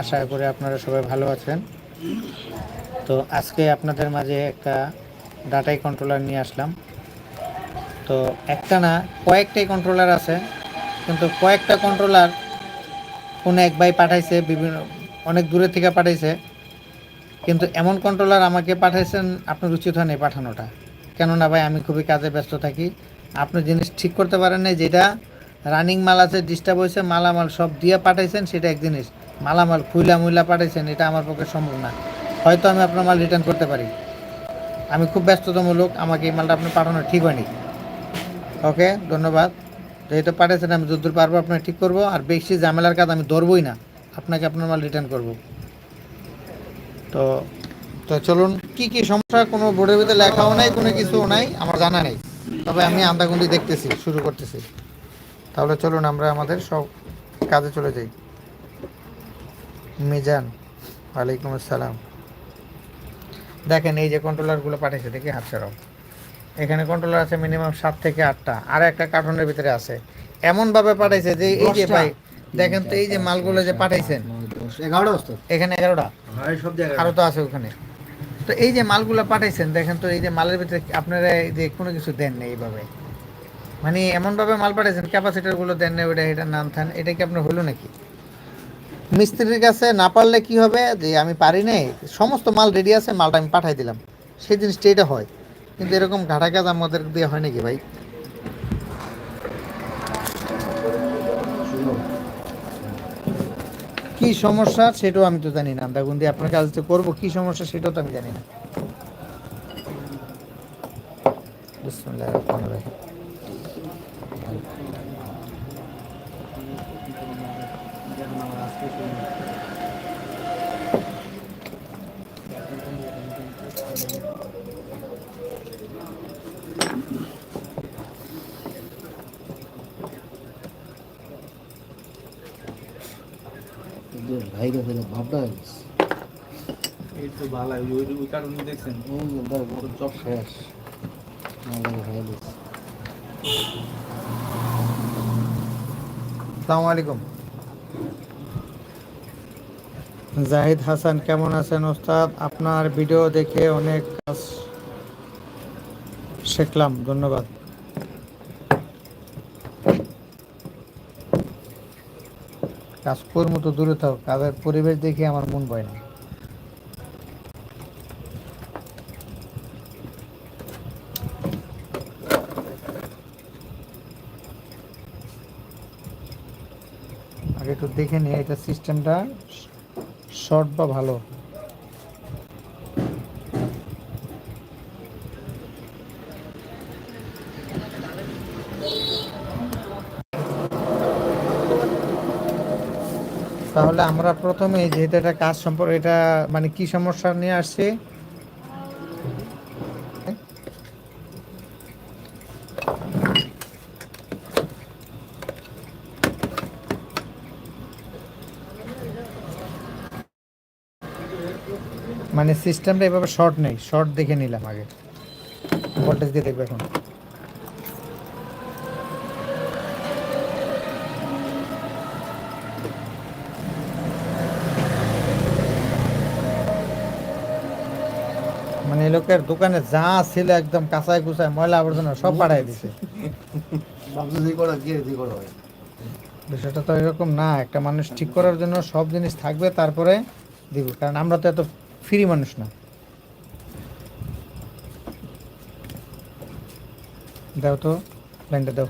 আশা করি আপনারা সবাই ভালো আছেন। তো আজকে আপনাদের মাঝে একটা ডাটাই কন্ট্রোলার নিয়ে আসলাম। তো একটা না, কয়েকটাই কন্ট্রোলার আছে, কিন্তু কয়েকটা কন্ট্রোলার কোনো এক ভাই পাঠাইছে, বিভিন্ন, অনেক দূরে থেকে পাঠাইছে। কিন্তু এমন কন্ট্রোলার আমাকে পাঠাইছেন, আপনার উচিত হয়নি পাঠানোটা। কেননা ভাই, আমি খুবই কাজে ব্যস্ত থাকি। আপনি জিনিস ঠিক করতে পারেন না যেটা রানিং মাল আছে ডিস্টার্ব হয়েছে, মালামাল সব দিয়ে পাঠাইছেন, সেটা এক জিনিস। মালামাল খুইলা মুইলা পাঠাইছেন, এটা আমার পক্ষে সম্ভব না। হয়তো আমি আপনার মাল রিটার্ন করতে পারি। আমি খুব ব্যস্ততম লোক, আমাকে এই মালটা আপনি পাঠানো ঠিক হয়নি। ওকে, ধন্যবাদ। যেহেতু পাঠিয়েছেন আমি যদ্দূর পারব আপনাকে ঠিক করব, আর বেশি ঝামেলার কাজ আমি ধরবই না। আপনাকে আপনার মাল রিটার্ন করব। তো তো চলুন, কি কি সমস্যা, কোনো বোর্ডের ভিতরে লেখাও নাই, কোনো কিছুও নাই, আমার জানা নেই। তবে আমি আন্দাগুন্দি দেখতেছি, শুরু করতেছি। তাহলে চলুন, আমরা আমাদের সব কাজে চলে যাই। মিজান ওয়ালাইকুম আসসালাম। দেখেন এই যে কন্ট্রোলারগুলো পাঠিয়েছে দেখি হাত ছাড়াও এখানে কন্ট্রোলার আছে মিনিমাম সাত থেকে আটটা আর একটা কার্টুনের ভিতরে আছে। এমনভাবে পাঠাইছে যে এই যে ভাই দেখেন তো এই যে মালগুলো যে পাঠাইছেন। এখানে এগারোটা? হয় আরও তো আছে ওখানে। তো এই যে মালগুলো পাঠাইছেন দেখেন তো এই যে মালের ভিতরে আপনারা এই যে কোনো কিছু দেন না এইভাবে। মানে এমনভাবে মাল পাঠাইছেন ক্যাপাসিটারগুলো দেন না ওইটা এটা নাম থান এটা কি আপনার হলো নাকি? মিস্ত্রির কাছে না পারলে কি হবে? যে আমি পারি নাই, সমস্ত মাল রেডি আছে, মালটা আমি পাঠাই দিলাম। সেই জিনিসটা এটা হয়। কিন্তু এরকম ঘাটা কাজ আমাদের দিয়ে হয় নাকি ভাই? কি সমস্যা? সেটাও আমি তো জানি না। দেখুন দিয়ে আপনার কাজ করব, কি সমস্যা সেটাও তো আমি জানি না। বিসমিল্লাহির রহমানির রহিম। ভাই ভাবটা হয়ে গেছে এই তো ভালো ওই ওই কারণে দেখছেন ওই যে সব শেষ আসসালামু আলাইকুম জাহিদ হাসান, কেমন আছেন ওস্তাদ? আপনার ভিডিও দেখে অনেক কাজ শিখলাম, ধন্যবাদ। কাজ করব তো দূরে থাক, কাজের পরিবেশ দেখে আমার মন ভয় না। আগে একটু দেখে নিই, এটা সিস্টেমটা শর্ট বা ভালো? তাহলে আমরা প্রথমে যেহেতু এটা কাজ সম্পর্কে, এটা মানে কি সমস্যা নিয়ে আসছে? মানে সিস্টেমটা এভাবে শর্ট নেই শর্ট দেখে নিলাম আগে। ভোল্টেজ দিয়ে দেখবে এখন। মানে লোকের দোকানে যা ছিল একদম কাঁচায় কুচায় ময়লা আবর্জনা সব পাঠাই দিছে। বিষয়টা তো এরকম না একটা মানুষ ঠিক করার জন্য সব জিনিস থাকবে তারপরে দিব। কারণ আমরা তো এত ফ্রি মানুষ না। দাও তো লাইনটা দাও।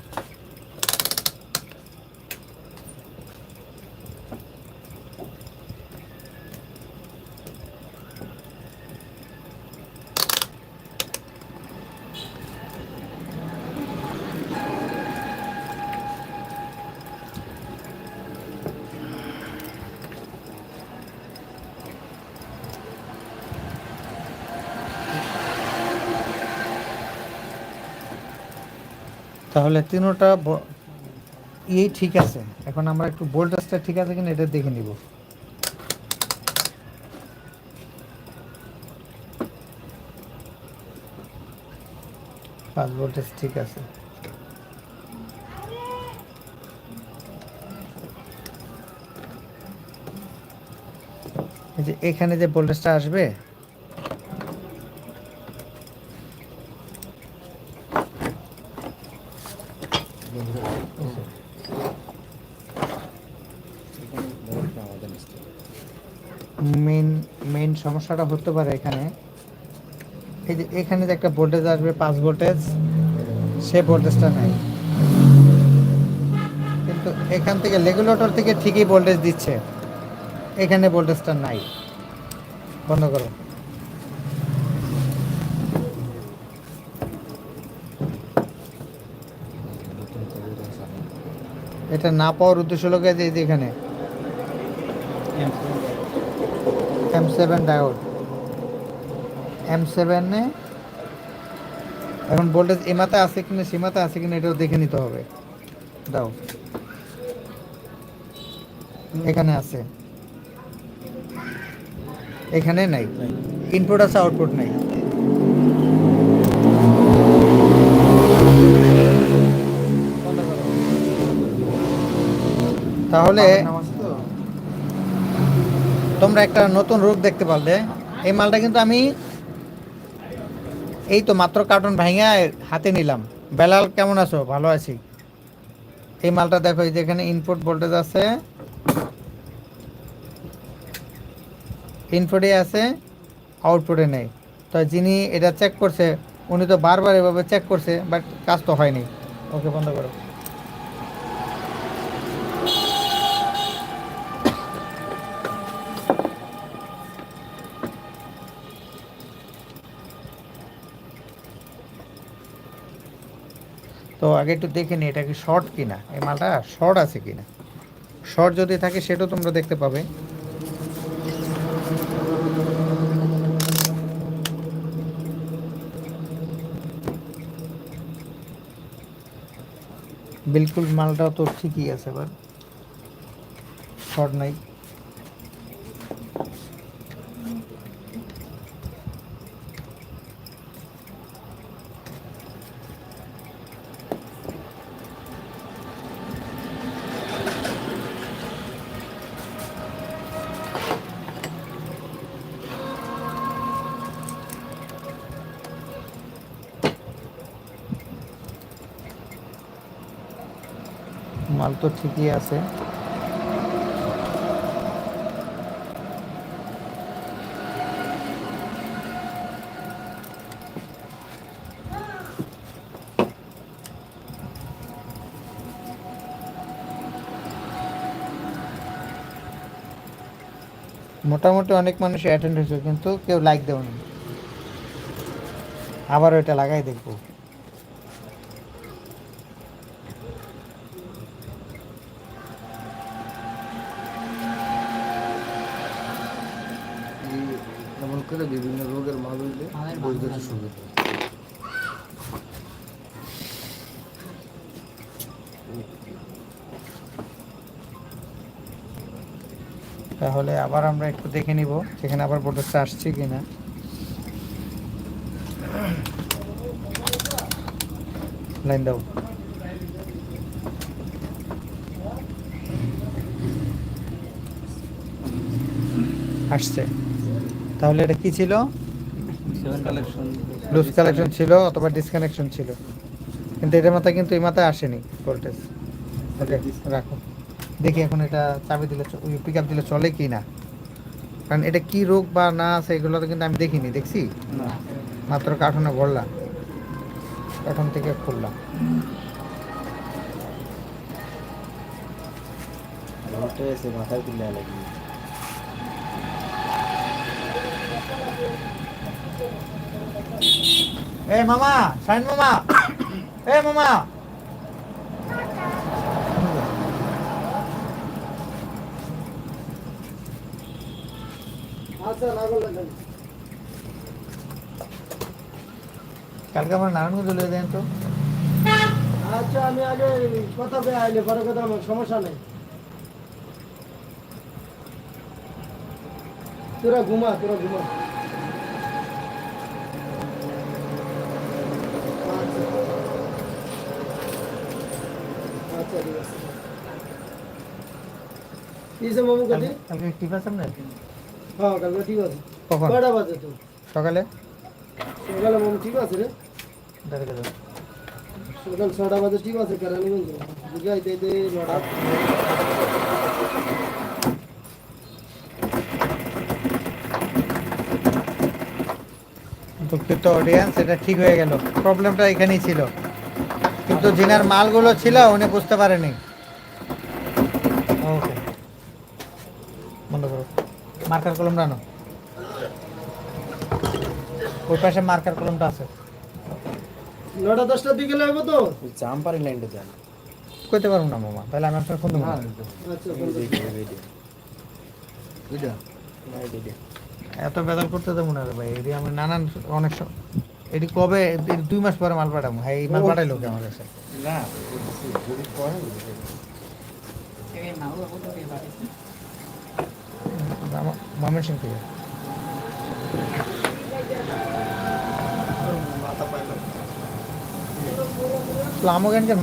তাহলে তিনোটা ইয়েই ঠিক আছে। এখন আমরা একটু ভোল্টেজটা ঠিক আছে কিনা এটা দেখে নিব। পাঁচ ভোল্টেজ ঠিক আছে। এখানে যে ভোল্টেজটা আসবে মেন মেন সমস্যাটা হতে পারে এখানে। এই যে এখানে যে একটা ভোল্টেজ আসবে, পাঁচ ভোল্টেজ সে ভোল্টেজটা নাই। কিন্তু এখান থেকে রেগুলেটর থেকে ঠিকই ভোল্টেজ দিচ্ছে। এখানে ভোল্টেজটা নাই। বন্ধ করো। এটা না পাওয়ার উদ্দেশ্য লোক যে এখানে। সেভেন ডায়োড এম সেভেনে এখন ভোল্টেজ এমাতে আছে কিনা সীমাতে আছে কিনা এটাও দেখে নিতে হবে। দাও। এখানে আছে। এখানে নাই। ইনপুট আছে আউটপুট নাই। তাহলে তোমরা একটা নতুন রূপ দেখতে পারলে। এই মালটা কিন্তু আমি এই তো মাত্র কার্টুন ভাঙা হাতে নিলাম। বেলাল, কেমন আছো? ভালো আছি। এই মালটা দেখো, এই যে ইনপুট ভোল্টেজ আছে। ইনপুটে আছে আউটপুটে নেই। তো যিনি এটা চেক করছে, উনি তো বারবার এভাবে চেক করছে বাট কাজ তো হয়নি। ওকে বন্ধ করো। তো আগে একটু দেখে নিই এটা কি শর্ট কিনা? এই মালটা শর্ট আছে কিনা? শর্ট যদি থাকে সেটাও তোমরা দেখতে পাবে। বিলকুল মালটা তো ঠিকই আছে এবার শর্ট নাই। তো ঠিকই আছে। মোটামুটি অনেক মানুষ অ্যাটেন্ড হয়েছে, কিন্তু কেউ লাইক দেওনি। আবার ওইটা লাগাই দেখব এমন করে বিভিন্ন রোগের মাল বৈদ্যুতিক সুবিধা তাহলে আবার আমরা একটু দেখে নিব সেখানে আবার ভোল্টেজটা আসছে কিনা। লাইন দাও। আসছে। তাহলে এটা কি ছিল? কালেকশন লুজ কালেকশন ছিল অথবা ডিসকানেকশন ছিল। কিন্তু এটার মাথায় কিন্তু এই মাথায় আসেনি ভোল্টেজ ওকে রাখো। দেখি এখন এটা চাবি দিলে পিক আপ দিলে চলে কি না। কারণ এটা কি রোগ বা না আছে এগুলো তো কিন্তু আমি দেখিনি দেখছি? মাত্র কার্টুনে ভরলাম। কার্টুন থেকে খুললাম। মাথায় তুলে লাগি এ মামা শাইন মামা। এ মামা। কালকে আমার নারায়ণগঞ্জ চলে দেন তো? আচ্ছা আমি আগে কথা বলে আইলে, পরে কথা আমার সমস্যা নেই। তোরা ঘুমা তোরা ঘুমা আচ্ছা আচ্ছা ঠিক আছে কি যে মামু কাটি কালকে টিপ আছে আপনার হ্যাঁ কালকে ঠিক আছে কখন কয়টা বাজে তো সকালে? সকালে মামু ঠিক আছে রে। সকাল ছটা বাজে ঠিক আছে কেরানীগঞ্জ নটা। দুঃখিত অডিয়েন্স এটা ঠিক হয়ে গেল। প্রবলেমটা এখানেই ছিল। কিন্তু জিনার মালগুলো ছিল উনি বুঝতে পারেনি। ওকে বন্ধ করো। মার্কার কলম রানো ওই পাশে মার্কার কলমটা আছে। নটা দশটার দিকে লাগবে তো? জাম্পারি লাইনটা যান কইতে পারব না মামা। তাহলে আমি আপনার ফোন দেবো। আচ্ছা ফোন করছি। এত বেদাল করতে দেবো না রে ভাই এটি আমি নানান অনেক এটি কবে দুই মাস পরে মাল পাঠাবো। হ্যাঁ এই মাল পাঠাইলো কে আমার কাছে? না থেকে।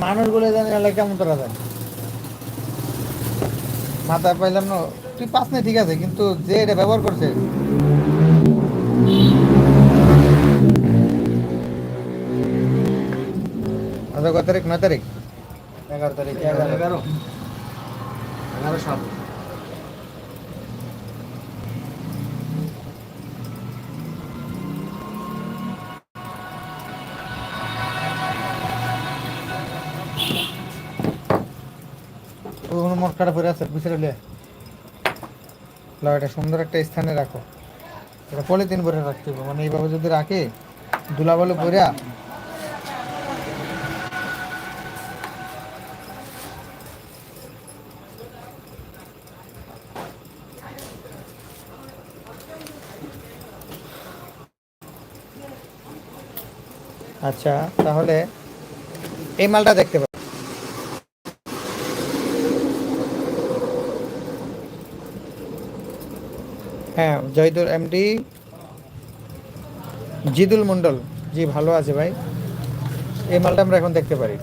মানুষগুলো জানি এলাকা কেমন তোরা যায় মাথায় পাইলাম না তুই পাস না ঠিক আছে কিন্তু যে এটা ব্যবহার করছে আচ্ছা কত তারিখ? নয় তারিখ? এগারো তারিখ এগারো। এগারো এগারো। সাত ওখানে মটকাটা পরে আছে বুঝে লাও এটা সুন্দর একটা স্থানে রাখো। এটা পলিথিন ভরে রাখতে হবে। মানে এইভাবে যদি রাখে দুলা বলে পরিয়া আচ্ছা তাহলে এই মালটা দেখতে হ্যাঁ জয়দুল এমডি জিদুল মণ্ডল। জি, ভালো আছে ভাই। এই মালটা আমরা এখন দেখতে পারি।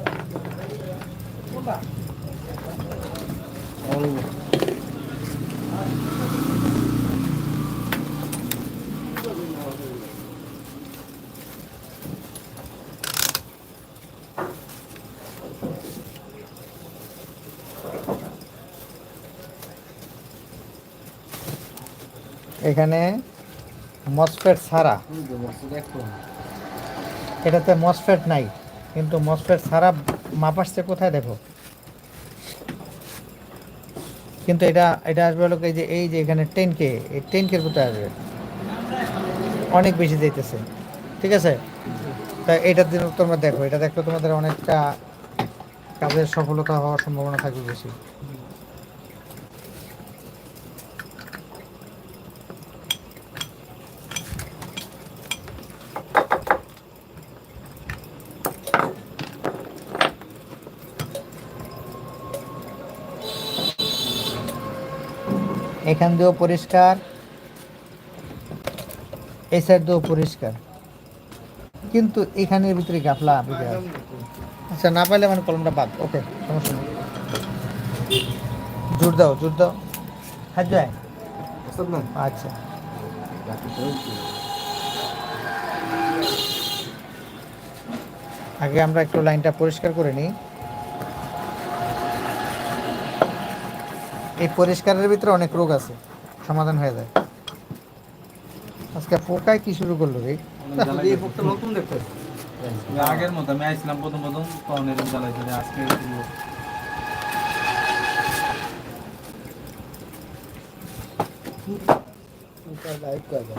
এখানে মসফেট ছাড়া। এটাতে মসফেট নাই, কিন্তু মসফেট ছাড়া মাপ আসছে কোথায় দেখো? কিন্তু এটা এটা আসবে হলো যে এই যে এখানে টেন কে এই টেন কে কোথায় আসবে। অনেক বেশি যাইতেছে, ঠিক আছে? তা এটার দিন তোমরা দেখো, এটা দেখলে তোমাদের অনেকটা কাজের সফলতা হওয়ার সম্ভাবনা থাকবে বেশি। এখান দিয়েও পরিষ্কার, এই সাইড দিয়েও পরিষ্কার। কিন্তু এখানের ভিতরে গাফলা আচ্ছা না পাইলে মানে কলমটা বাদ ওকে সমস্যা নেই। জোর দাও জোর দাও। হাত যায় আচ্ছা। আগে আমরা একটু লাইনটা পরিষ্কার করে নিই। এই পরিষ্কারের ভিতরে অনেক রোগ আছে। সমাধান হয়ে যায়। আজকে পোকায় কি শুরু করল রে? নতুন দেখতে আগের মতো আমি আসলাম প্রথম প্রথম তখন এরকম আজকে এগুলো লাইভ করবে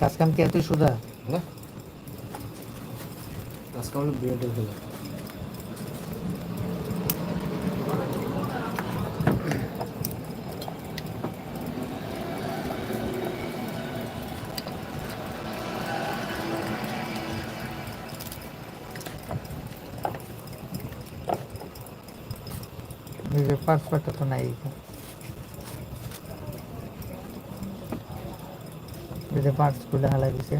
কাজ কাম কি এতই সুদা না। কাজ কাম হলো বিয়েটের খেলা পাঁচ পাটা তো নাই নিজের পার্টসগুলো হালাই দিছে।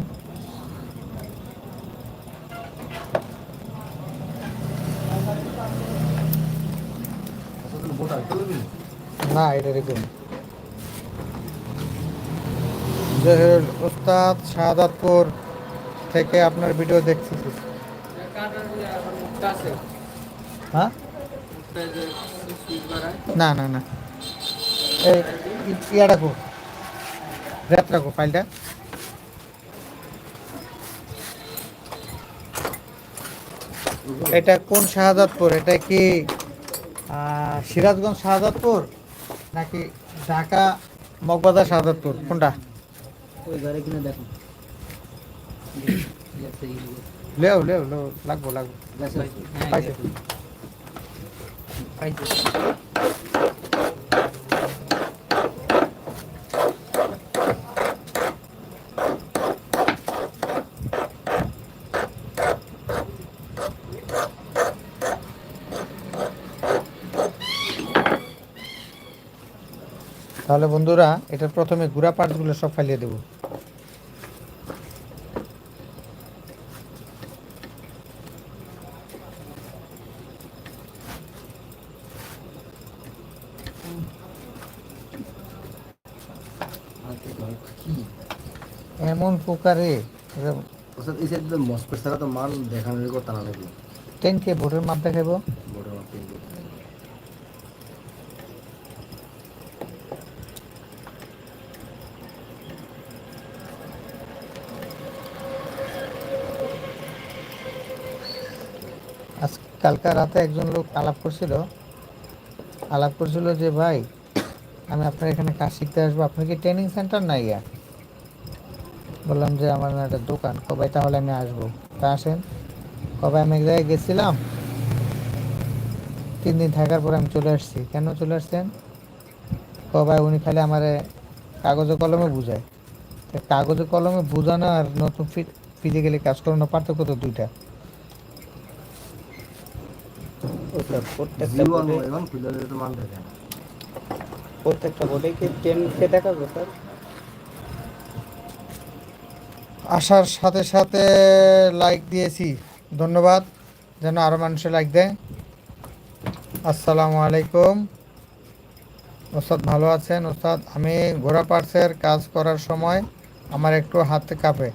না, এটা জহিরুল উস্তাদ থেকে আপনার ভিডিও দেখছি। হ্যাঁ? না না না। এই ইয়া রাখো র্যাপ রাখো ফাইলটা। এটা কোন শাহাদাতপুর এটা কি সিরাজগঞ্জ শাহাদাতপুর নাকি ঢাকা মগবাজার শাহাদাতপুর কোনটা? ওই ঘরে কিনে দেখো। লেও লেও লেও লাগবো লাগবো। পাইছে। তাহলে বন্ধুরা এটা প্রথমে গুড়া পার্টসগুলো সব ফালিয়ে দেবো। এমন প্রকারে ওসব এই সাইড মস্কো ছাড়া তো মাল দেখানোর কথা না নাকি টেন কে ভোটের মাপ দেখাবো বড় মাল কিনবে আজ কালকা রাতে একজন লোক আলাপ করছিল। আলাপ করছিল যে, ভাই, আমি আপনার এখানে কাজ শিখতে আসব। আপনার কি ট্রেনিং সেন্টার নাই ইয়া বললাম যে, আমার না একটা দোকান। কবাই তাহলে আমি আসব? তা আসেন। কবে আমি এক জায়গায় গেছিলাম, তিন দিন থাকার পর আমি চলে আসছি। কেন চলে আসছেন? কবাই উনি খালি আমার কাগজে কলমে বুঝায়। কাগজে কলমে বোঝানো আর নতুন ফিজিক্যালি কাজ করানো পার্থক্য তো দুইটা। প্রত্যেকটা বোর্ডে কি টেন কে দেখাবো স্যার? আসার সাথে সাথে লাইক দিয়েছি। ধন্যবাদ যেন আরও মানুষে লাইক দেয়। আসসালামু আলাইকুম। ওস্তাদ ভালো আছেন? ওস্তাদ আমি ঘোড়া পার্সের কাজ করার সময় আমার একটু হাত কাঁপে।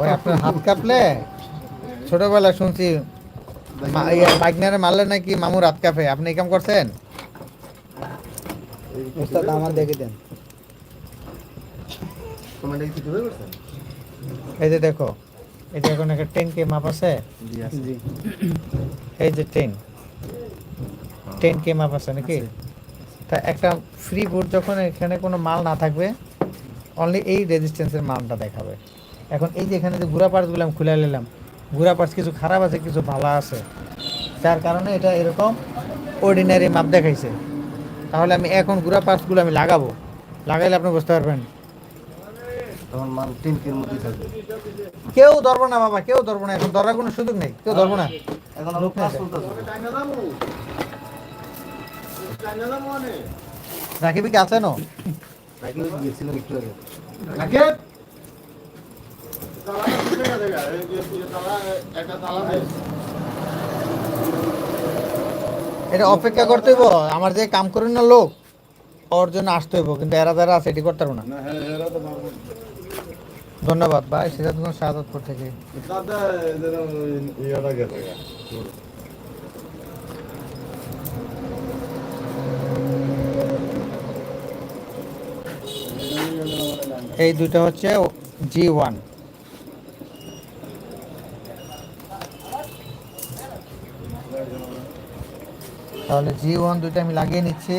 ওই আপনার হাত কাঁপলে? ছোটবেলায় শুনছি বাইকনারে মারলে নাকি মামুর হাত কাঁপে? আপনি এই কাম করছেন? ওস্তাদ আমার দেখে দেন। এই যে দেখো এটা এখন একটা টেন কে মাপ আছে? জি আছে। জি। এই যে টেন। টেন কে মাপ আছে নাকি? তা একটা ফ্রি বুট যখন এখানে কোনো মাল না থাকবে অনলি এই রেজিস্ট্যান্সের মালটা দেখাবে। এখন এই যে এখানে যে ঘোরা পার্টসগুলো আমি খুলে নিলাম ঘোরা পার্টস কিছু খারাপ আছে কিছু ভালো আছে। যার কারণে এটা এরকম অর্ডিনারি মাপ দেখাইছে। তাহলে আমি এখন ঘোরা পার্টসগুলো আমি লাগাবো। লাগাইলে আপনি বুঝতে পারবেন। তখন মাল টিনকের মধ্যে থাকবে। কেউ ধরবো না বাবা কেউ ধরবো না। এখন ধরার কোনো সুযোগ নেই। কেউ ধরবো না। এখন রাকিবি কি আছেন রাখলে গিয়েছিলাম একটু আগে। এটা অপেক্ষা করতে হইব আমার যে কাম করেন না লোক ওর জন্য আসতে হইব কিন্তু এরা যারা আছে এটি করতে পারব না। ধন্যবাদ ভাই সিরাজগঞ্জ শাহাদতপুর থেকে এই দুটো হচ্ছে জি ওয়ান। তাহলে জি ওয়ান দুইটা আমি লাগিয়ে নিচ্ছি।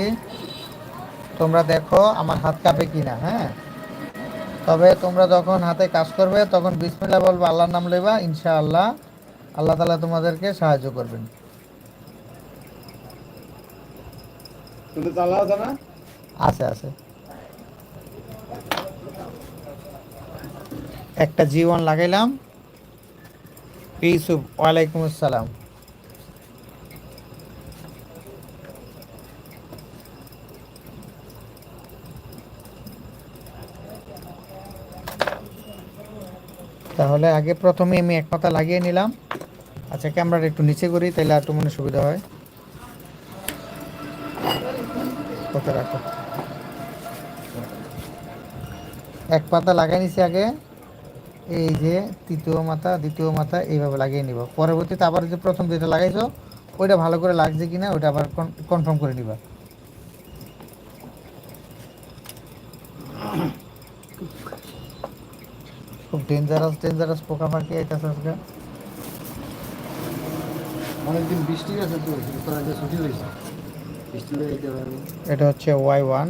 তোমরা দেখো আমার হাত কাঁপে কিনা হ্যাঁ? তবে তোমরা যখন হাতে কাজ করবে তখন বিসমিল্লাহ বলবে আল্লাহর নাম লেবা ইনশাআল্লাহ আল্লাহ তালা তোমাদেরকে সাহায্য করবেন। আছে আছে। একটা জি ওয়ান লাগাইলাম। ইউসুফ ওয়ালাইকুম আসসালাম। তাহলে আগে প্রথমে আমি এক পাতা লাগিয়ে নিলাম। আচ্ছা ক্যামেরাটা একটু নিচে করি তাহলে আর মনে সুবিধা হয়। কত রাখো। এক পাতা লাগাই নিছি আগে। এই যে তৃতীয় মাথা, দ্বিতীয় মাথা এইভাবে লাগিয়ে নিব। পরবর্তীতে আবার যে প্রথম যেটা লাগাইছো, ওইটা ভালো করে লাগছে কিনা, ওইটা আবার কনফার্ম করে নিবা। ডেঞ্জারাস ডেঞ্জারাস পোকা পাখি আইতাছে আজকে। অনেকদিন বৃষ্টি আছে তো ছুটি হয়েছে। এটা হচ্ছে ওয়াই ওয়ান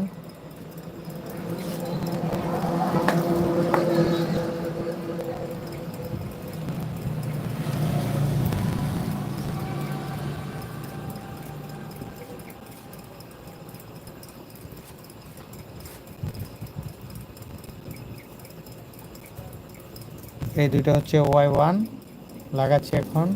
এই দুইটা হচ্ছে ওয়াই ওয়ান লাগাচ্ছি এখন।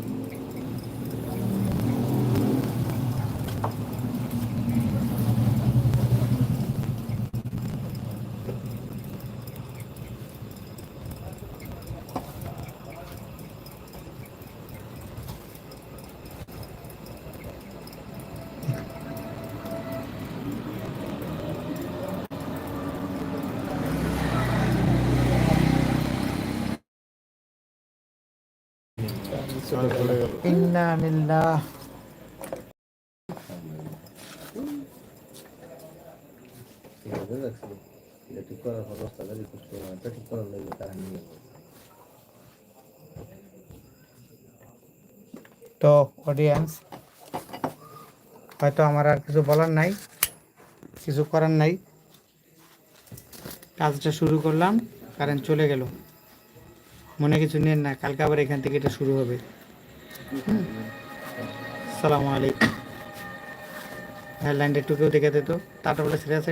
তো অডিয়েন্স হয়তো আমার আর কিছু বলার নাই, কিছু করার নাই। কাজটা শুরু করলাম, কারেন্ট চলে গেল। মনে কিছু নেন না কালকে আবার এখান থেকে এটা শুরু হবে। সালামু আলাইকুম। হ্যাঁ লাইনটা একটু কেউ দেখে দিত তারটা বলে সিরিয়াস